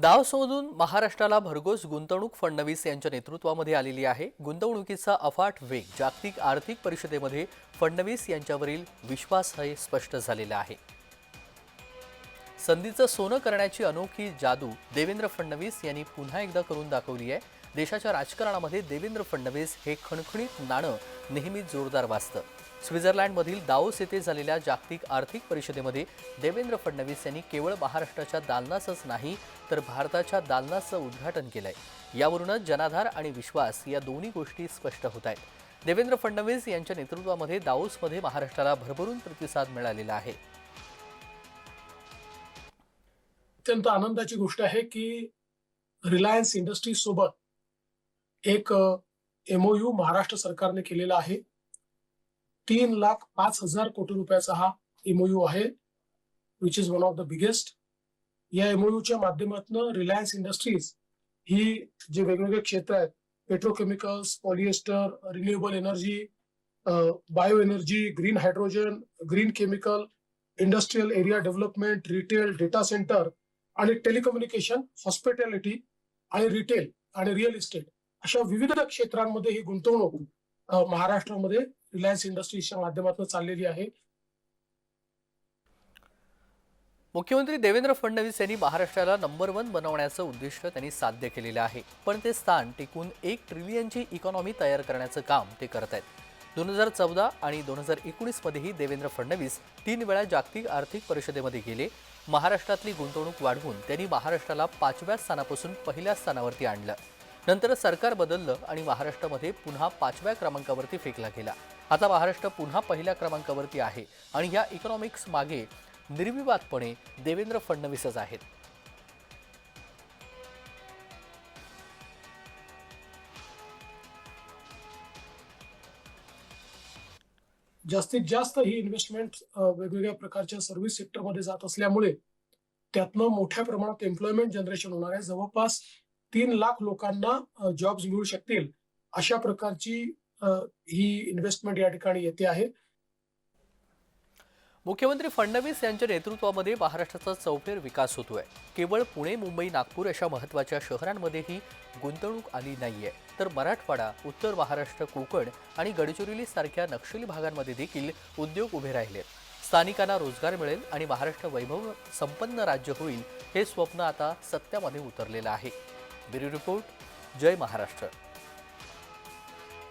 दावसमधून महाराष्ट्राला भरघोस गुंतवणूक फडणवीस यांच्या नेतृत्वामध्ये आलेली आहे. गुंतवणुकीचा अफाट वेग जागतिक आर्थिक परिषदेमध्ये फडणवीस यांच्यावरील विश्वास हे स्पष्ट झालेला आहे. संधीचं सोनं करण्याची अनोखी जादू देवेंद्र फडणवीस यांनी पुन्हा एकदा करून दाखवली आहे. देशाच्या राजकारणामध्ये देवेंद्र फडणवीस हे खणखणीत नाणं नेहमीच जोरदार वाजतं. स्वित्झर्लंडमधील दाओस येथे झालेल्या जागतिक आर्थिक परिषदेमध्ये देवेंद्र फडणवीस यांनी केवळ महाराष्ट्राच्या दालनाचंच नाही तर भारताच्या दालनाचं उद्घाटन केलंय. यावरूनच जनाधार आणि विश्वास या दोन्ही गोष्टी स्पष्ट होत आहेत. देवेंद्र फडणवीस यांच्या नेतृत्वामध्ये दाओसमध्ये महाराष्ट्राला भरभरून प्रतिसाद मिळालेला आहे. अत्यंत आनंदाची गोष्ट आहे की रिलायन्स इंडस्ट्रीज सोबत एक एमओयू महाराष्ट्र सरकारने केलेला आहे. तीन लाख पाच हजार कोटी रुपयाचा हा एमओयू आहे which is one of the biggest या एमओयूच्या माध्यमातून रिलायन्स इंडस्ट्रीज ही जे वेगवेगळे क्षेत्र आहेत petrochemicals polyester renewable energy bio energy green hydrogen green chemical industrial area development retail data centre आणि टेलिकम्युनिकेशन हॉस्पिटॅलिटी आणि रिटेल आणि रिअल इस्टेट अशा विविध क्षेत्रांमध्ये ही गुंतवणूक महाराष्ट्रामध्ये रिलायन्स इंडस्ट्रीजच्या माध्यमातून चाललेली आहे. मुख्यमंत्री देवेंद्र फडणवीस यांनी महाराष्ट्राला नंबर वन बनवण्याचं उद्दिष्ट त्यांनी साध्य केलेलं आहे. पण ते स्थान टिकून एक ट्रिलियनची इकॉनॉमी तयार करण्याचं काम ते करत आहेत दोन हजार चौदा आणि दोन हजार एकोणीसमध्येही देवेंद्र फडणवीस तीन वेळा जागतिक आर्थिक परिषदेमध्ये गेले. महाराष्ट्रातली गुंतवणूक वाढवून त्यांनी महाराष्ट्राला पाचव्या स्थानापासून पहिल्या स्थानावरती आणलं. नंतर सरकार बदललं आणि महाराष्ट्रामध्ये पुन्हा पाचव्या क्रमांकावरती फेकला गेला. आता महाराष्ट्र पुन्हा पहिल्या क्रमांकावरती आहे आणि या इकॉनॉमिक्स मागे निर्विवादपणे देवेंद्र फडणवीसच आहेत. जास्तीत जास्त ही इन्व्हेस्टमेंट वेगवेगळ्या प्रकारच्या सर्व्हिस सेक्टरमध्ये जात असल्यामुळे त्यातनं मोठ्या प्रमाणात एम्प्लॉयमेंट जनरेशन होणार आहे. जवळपास तीन लाख लोकांना जॉब्स मिळू शकतील अशा प्रकारची ही इन्व्हेस्टमेंट या ठिकाणी येते आहे. मुख्यमंत्री फडणवीस यांच्या नेतृत्वामध्ये महाराष्ट्राचा चौफेर विकास होतोय. केवळ पुणे मुंबई नागपूर अशा महत्त्वाच्या शहरांमध्येही गुंतवणूक आली नाहीये. तर मराठवाडा उत्तर महाराष्ट्र कोकण आणि गडचिरोली सारख्या नक्षली भागांमध्ये देखील उद्योग उभे राहिलेत स्थानिकांना रोजगार मिळेल आणि महाराष्ट्र वैभव संपन्न राज्य होईल हे स्वप्न आता सत्यामध्ये उतरलेलं आहे. ब्युरो रिपोर्ट जय महाराष्ट्र.